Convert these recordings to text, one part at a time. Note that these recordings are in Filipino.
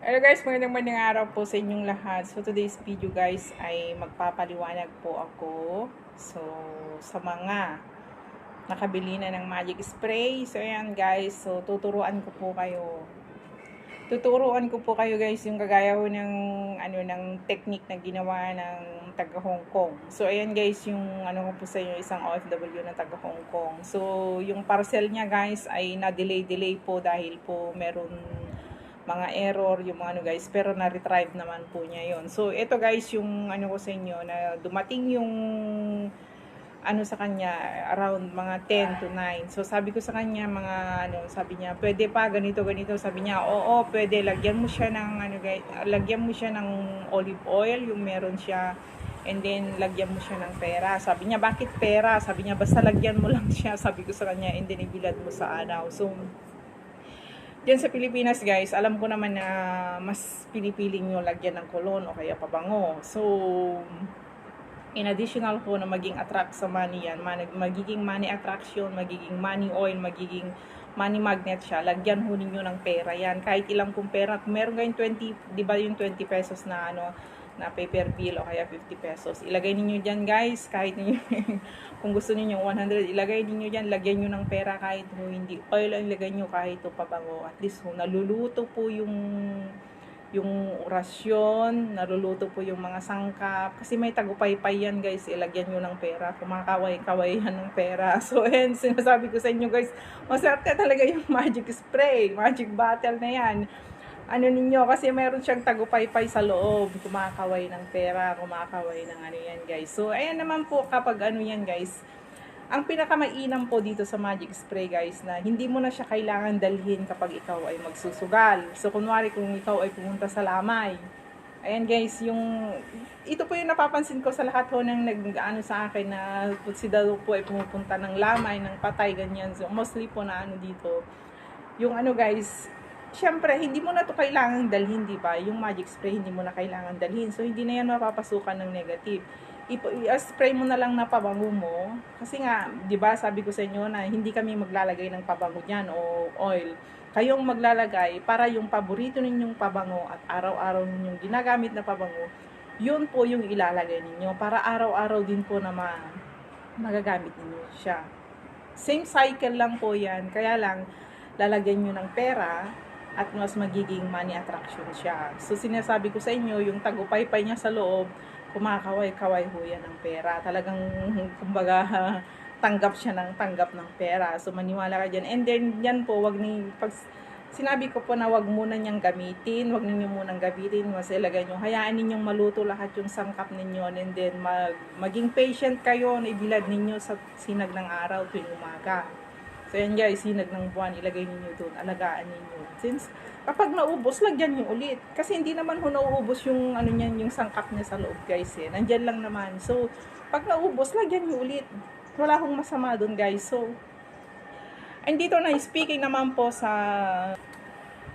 Hello guys, magandang magandang araw po sa inyong lahat. So today's video guys ay magpapaliwanag po ako. So sa mga nakabili na ng magic spray. So ayan guys, so tuturuan ko po kayo. Tuturuan ko po kayo guys yung kagaya ko ng ano ng technique na ginawa ng taga Hong Kong. So ayan guys, yung ano ko po sa inyo isang OFW na taga Hong Kong. So yung parcel niya guys ay na-delay-delay po dahil po meron mga error, yung mga ano guys, pero na-retrieve naman po niya yon So, ito guys, yung ano ko sa inyo, na dumating yung ano sa kanya, around mga 10 to 9. So, sabi ko sa kanya, mga ano, sabi niya, pwede pa, ganito, ganito. Sabi niya, oo, pwede, lagyan mo siya ng, ano guys, lagyan mo siya ng olive oil, yung meron siya, and then, lagyan mo siya ng pera. Sabi niya, bakit pera? Sabi niya, basta lagyan mo lang siya. Sabi ko sa kanya, and then, ibilad mo sa araw. So, Diyan sa Pilipinas guys, alam ko naman na mas pinipiling nyo lagyan ng kolon o kaya pabango. So, in additional po na maging attract sa money yan, magiging money attraction, magiging money oil, magiging money magnet siya, lagyan ho ninyo ng pera yan. Kahit ilang kung pera, meron kayong 20, di ba yung 20 pesos na ano, na paper bill o kaya 50 pesos. Ilagay ninyo dyan guys, kahit ninyo, kung gusto niyo 100, ilagay niyo diyan, lagyan niyo ng pera kahit ho hindi oil ang ilagay niyo kahit ho pabango. At least ho naluluto po yung yung orasyon, naluluto po yung mga sangkap. Kasi may tagupay-pay yan guys, ilagyan nyo ng pera. Kumakaway-kaway yan ng pera. So, and sinasabi ko sa inyo guys, masarap talaga yung magic spray, magic bottle na yan ano ninyo, kasi meron siyang tagupay-pay sa loob, kumakaway ng pera, kumakaway ng ano yan guys. So, ayan naman po kapag ano yan guys, ang pinakamainam po dito sa magic spray guys na hindi mo na siya kailangan dalhin kapag ikaw ay magsusugal. So, kunwari kung ikaw ay pumunta sa lamay, ayan guys, yung, ito po yung napapansin ko sa lahat ho ng nag-ano sa akin na si Dalo po ay pumupunta ng lamay, ng patay, ganyan. So, mostly po na ano dito, yung ano guys, Siyempre, hindi mo na to kailangan dalhin, di ba? Yung magic spray, hindi mo na kailangan dalhin. So, hindi na yan mapapasukan ng negative. I-spray mo na lang na pabango mo. Kasi nga, di ba, sabi ko sa inyo na hindi kami maglalagay ng pabango niyan o oil. Kayong maglalagay para yung paborito ninyong pabango at araw-araw ninyong ginagamit na pabango, yun po yung ilalagay ninyo para araw-araw din po na ma magagamit ninyo siya. Same cycle lang po yan. Kaya lang, lalagyan nyo ng pera at mas magiging money attraction siya. So sinasabi ko sa inyo, yung tagupay-pay niya sa loob, kumakaway-kaway ho yan ng pera. Talagang, kumbaga, tanggap siya ng tanggap ng pera. So maniwala ka dyan. And then, yan po, wag ni, pag sinabi ko po na wag muna niyang gamitin, wag ninyo munang gamitin, mas ilagay nyo, hayaan ninyong maluto lahat yung sangkap ninyo, and then mag, maging patient kayo na ibilad ninyo sa sinag ng araw tuwing umaga. So, yan guys, sinag ng buwan, ilagay ninyo doon, alagaan ninyo. Since, kapag naubos, lagyan nyo ulit. Kasi hindi naman ho nauubos yung, ano niyan, yung sangkap niya sa loob guys eh. Nandyan lang naman. So, pag naubos, lagyan nyo ulit. Wala hong masama doon guys. So, and dito na, speaking naman po sa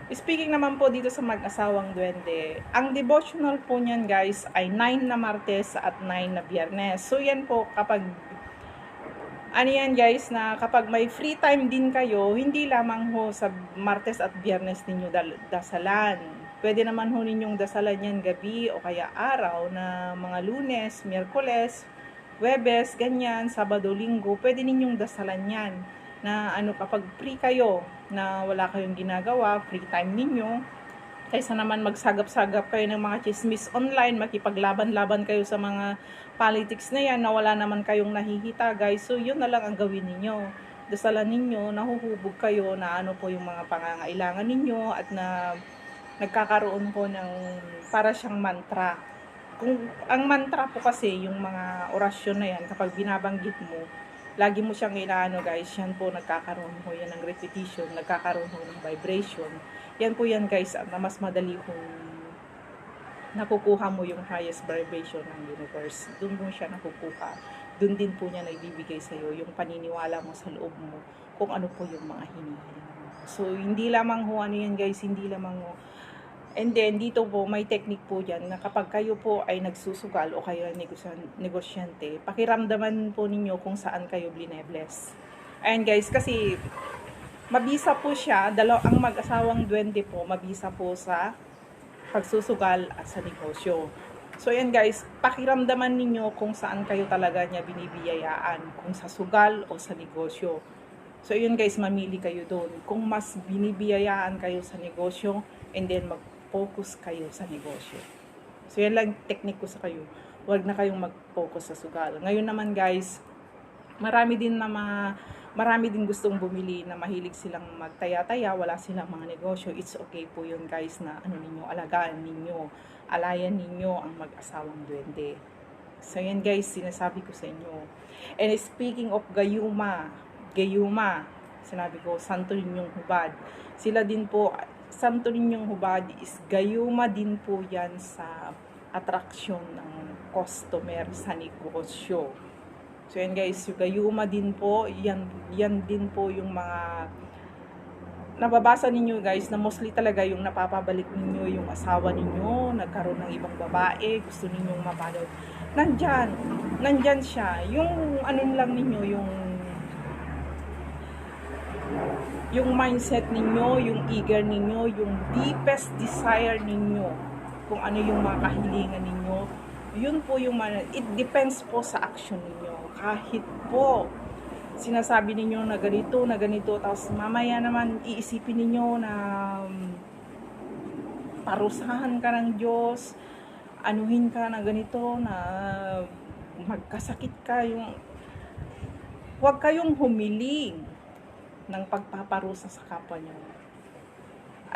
Speaking naman po dito sa mag-asawang duwende, ang devotional po niyan guys ay 9 na Martes at 9 na Biyernes. So yan po kapag ano yan guys, na kapag may free time din kayo, hindi lamang ho sa Martes at Biyernes ninyo dasalan. Pwede naman ho ninyong dasalan yan gabi o kaya araw na mga lunes, miyerkules, webes, ganyan, sabado, linggo. Pwede ninyong dasalan yan na ano kapag free kayo, na wala kayong ginagawa, free time ninyo, kaysa naman magsagap-sagap kayo ng mga chismis online, makipaglaban-laban kayo sa mga politics na yan, na wala naman kayong nahihita guys, so yun na lang ang gawin ninyo. Dasalan ninyo, nahuhubog kayo na ano po yung mga pangangailangan ninyo at na nagkakaroon po ng para siyang mantra. Kung ang mantra po kasi yung mga orasyon na yan kapag binabanggit mo, lagi mo siyang inaano guys, yan po nagkakaroon po yan ng repetition, nagkakaroon po ng vibration. Yan po yan guys, na mas madali kung nakukuha mo yung highest vibration ng universe. Doon mo siya nakukuha. Doon din po niya naibibigay sa iyo yung paniniwala mo sa loob mo kung ano po yung mga hinihiling mo. So, hindi lamang ho, ano yan guys, hindi lamang ho, And then, dito po, may technique po dyan na kapag kayo po ay nagsusugal o kayo ay negosyan- negosyante, pakiramdaman po ninyo kung saan kayo blinebless. Ayan guys, kasi mabisa po siya, dalaw ang mag-asawang duwende po, mabisa po sa pagsusugal at sa negosyo. So ayan guys, pakiramdaman ninyo kung saan kayo talaga niya binibiyayaan, kung sa sugal o sa negosyo. So yun guys, mamili kayo doon. Kung mas binibiyayaan kayo sa negosyo, and then mag-focus kayo sa negosyo. So yan lang technique ko sa kayo. Huwag na kayong mag-focus sa sugal. Ngayon naman guys, marami din na mga marami din gustong bumili na mahilig silang magtaya-taya, wala silang mga negosyo. It's okay po yun guys na ano ninyo, alagaan ninyo, alayan ninyo ang mag-asawang duwende. So yan guys, sinasabi ko sa inyo. And speaking of Gayuma, Gayuma, sinabi ko, Santo Ninyong Hubad. Sila din po, Santo Ninyong Hubad is Gayuma din po yan sa attraction ng customer sa negosyo. So yan guys, yung gayuma din po, yan, yan din po yung mga nababasa ninyo guys na mostly talaga yung napapabalik ninyo yung asawa ninyo, nagkaroon ng ibang babae, gusto ninyong mapanood. Nandyan, nandyan siya. Yung ano lang ninyo, yung yung mindset ninyo, yung eager ninyo, yung deepest desire ninyo, kung ano yung mga kahilingan ninyo, yun po yung man- it depends po sa action ninyo. Kahit po sinasabi ninyo na ganito, na ganito, tapos mamaya naman iisipin ninyo na um, parusahan ka ng Diyos, anuhin ka na ganito, na magkasakit ka, yung huwag kayong humiling ng pagpaparusa sa kapwa nyo.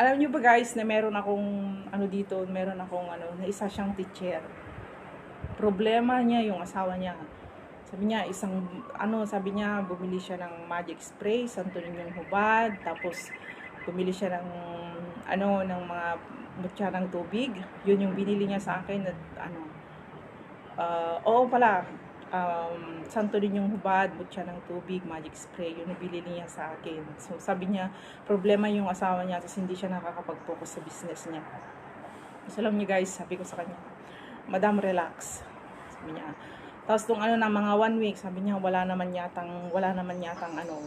Alam nyo ba guys na meron akong ano dito, meron akong ano, na isa siyang teacher problema niya yung asawa niya. Sabi niya, isang, ano, sabi niya, bumili siya ng magic spray, santo ninyong hubad, tapos bumili siya ng, ano, ng mga mutya ng tubig. Yun yung binili niya sa akin, at, ano, uh, oo pala, um, santo ninyong hubad, mutya ng tubig, magic spray, yun yung binili niya sa akin. So, sabi niya, problema yung asawa niya, tapos hindi siya nakakapag-focus sa business niya. So, alam niyo guys, sabi ko sa kanya, Madam, relax sabi niya. Tapos nung ano na mga one week, sabi niya wala naman yatang wala naman yatang ano,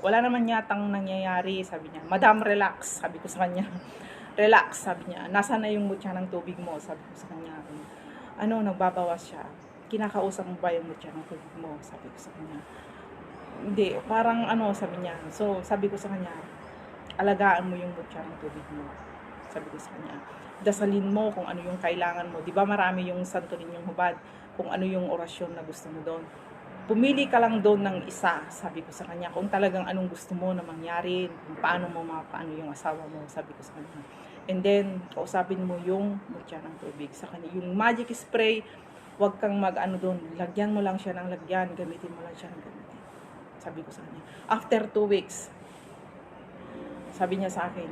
wala naman yatang nangyayari, sabi niya. Madam, relax, sabi ko sa kanya. relax, sabi niya. Nasa na yung mutya ng tubig mo, sabi ko sa kanya. Ano, nagbabawas siya. Kinakausap mo ba yung mutya ng tubig mo, sabi ko sa kanya. Hindi, parang ano, sabi niya. So, sabi ko sa kanya, alagaan mo yung mutya ng tubig mo. Sabi ko sa kanya. Dasalin mo kung ano yung kailangan mo. Di ba marami yung santo ninyong hubad kung ano yung orasyon na gusto mo doon. Pumili ka lang doon ng isa, sabi ko sa kanya, kung talagang anong gusto mo na mangyari, kung paano mo mapaano yung asawa mo, sabi ko sa kanya. And then, kausapin mo yung mutya ng tubig sa kanya. Yung magic spray, wag kang mag-ano doon, lagyan mo lang siya ng lagyan, gamitin mo lang siya ng gamitin. Sabi ko sa kanya. After two weeks, sabi niya sa akin,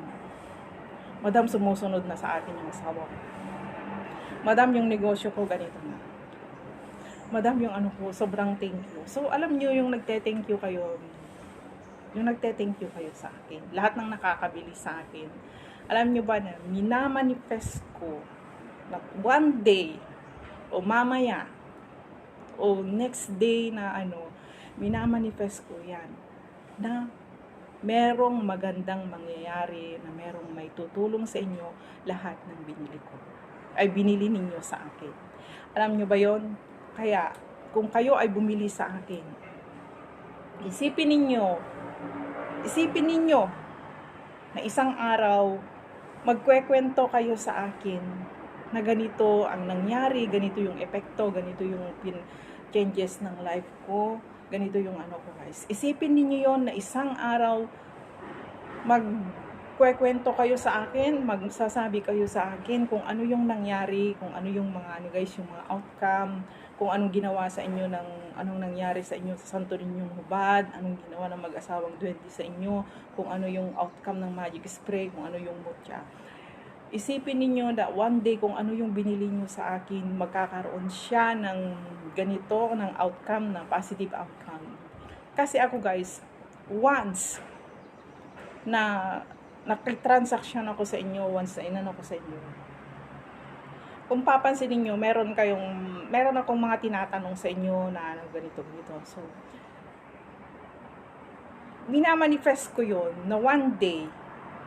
Madam, sumusunod na sa akin yung asawa ko. Madam, yung negosyo ko ganito na madam yung ano po, sobrang thank you. So, alam niyo yung nagte-thank you kayo, yung nagte-thank you kayo sa akin. Lahat ng nakakabili sa akin. Alam niyo ba na, minamanifest ko na one day, o mamaya, o next day na ano, minamanifest ko yan, na merong magandang mangyayari, na merong may tutulong sa inyo lahat ng binili ko. Ay binili ninyo sa akin. Alam niyo ba yon kaya, kung kayo ay bumili sa akin, isipin ninyo, isipin ninyo na isang araw, magkwekwento kayo sa akin na ganito ang nangyari, ganito yung epekto, ganito yung pin changes ng life ko, ganito yung ano ko guys. Isipin ninyo yon na isang araw, mag kwekwento kayo sa akin, magsasabi kayo sa akin kung ano yung nangyari, kung ano yung mga ano guys, yung mga outcome, kung anong ginawa sa inyo ng anong nangyari sa inyo sa santo ninyong hubad, anong ginawa ng mag-asawang 20 sa inyo, kung ano yung outcome ng magic spray, kung ano yung mutya. Isipin ninyo that one day kung ano yung binili nyo sa akin, magkakaroon siya ng ganito, ng outcome, ng positive outcome. Kasi ako guys, once na nakitransaction ako sa inyo, once na inano ko sa inyo, kung papansin niyo meron kayong, meron akong mga tinatanong sa inyo na ano, ganito, ganito. So, minamanifest ko yon na one day,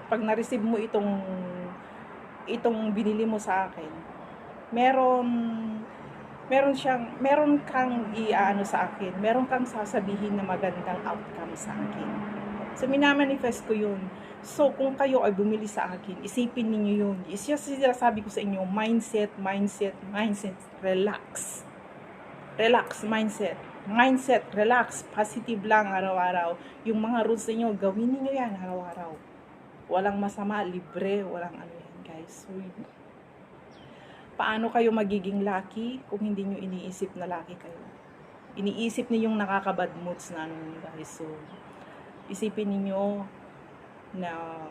pag na-receive mo itong itong binili mo sa akin, meron meron siyang meron kang iaano sa akin, meron kang sasabihin na magandang outcome sa akin. So minamanifest ko 'yun. So kung kayo ay bumili sa akin, isipin ninyo 'yun. Is sinasabi ko sa inyo, mindset, mindset, mindset, relax. Relax mindset. Mindset, relax, positive lang araw-araw. Yung mga rules niyo, gawin niyo 'yan araw-araw. Walang masama, libre, walang ano yan, guys. Paano kayo magiging lucky kung hindi nyo iniisip na lucky kayo? Iniisip niyo yung nakakabad moods na ano guys. So, isipin niyo na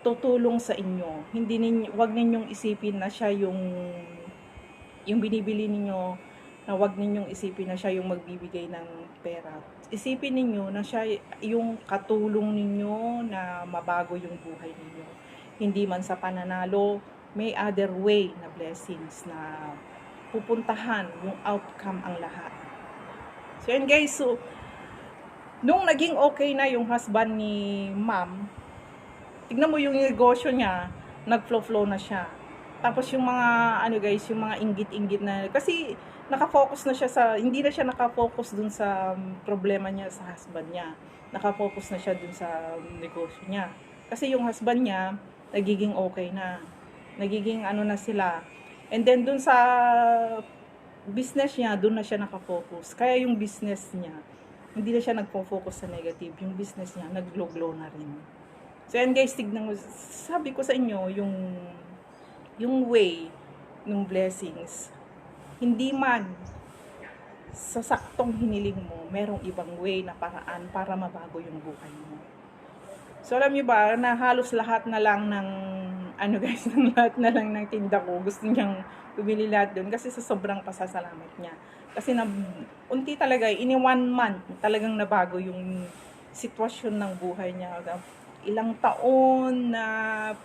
tutulong sa inyo. Hindi ninyo, wag ninyong isipin na siya yung yung binibili ninyo na wag ninyong isipin na siya yung magbibigay ng pera. Isipin ninyo na siya yung katulong ninyo na mabago yung buhay ninyo. Hindi man sa pananalo, may other way na blessings na pupuntahan yung outcome ang lahat. So yun guys, so nung naging okay na yung husband ni ma'am, tignan mo yung negosyo niya, nag-flow-flow na siya. Tapos yung mga, ano guys, yung mga inggit-inggit na, kasi nakafocus na siya sa, hindi na siya nakafocus dun sa problema niya sa husband niya. Nakafocus na siya dun sa negosyo niya. Kasi yung husband niya, nagiging okay na. Nagiging ano na sila. And then dun sa business niya, dun na siya nakafocus. Kaya yung business niya, hindi na siya nagpo-focus sa negative. Yung business niya, nag-glow-glow na rin. So yan guys, tignan mo, sabi ko sa inyo, yung yung way ng blessings, hindi man sa saktong hiniling mo, merong ibang way na paraan para mabago yung buhay mo. So alam niyo ba, na halos lahat na lang ng, ano guys, ng lahat na lang ng tinda ko, gusto niyang bumili lahat doon kasi sa sobrang pasasalamat niya. Kasi na, unti talaga, in one month, talagang nabago yung sitwasyon ng buhay niya. Ilang taon na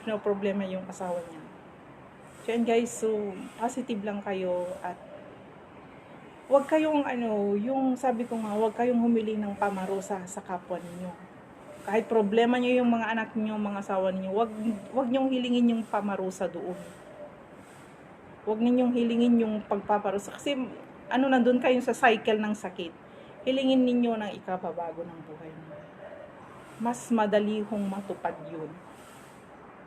pinoproblema yung asawa niya. So yan guys, so positive lang kayo at wag kayong ano, yung sabi ko nga, wag kayong humiling ng pamarusa sa kapwa ninyo. Kahit problema niyo yung mga anak niyo, mga asawa niyo, wag wag niyo hilingin yung pamarusa doon. Wag ninyong hilingin yung pagpaparusa kasi ano nandun kayo sa cycle ng sakit. Hilingin ninyo ng ikababago ng buhay niyo. Mas madali hong matupad yun.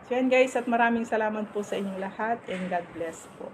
So yan guys, at maraming salamat po sa inyong lahat and God bless po.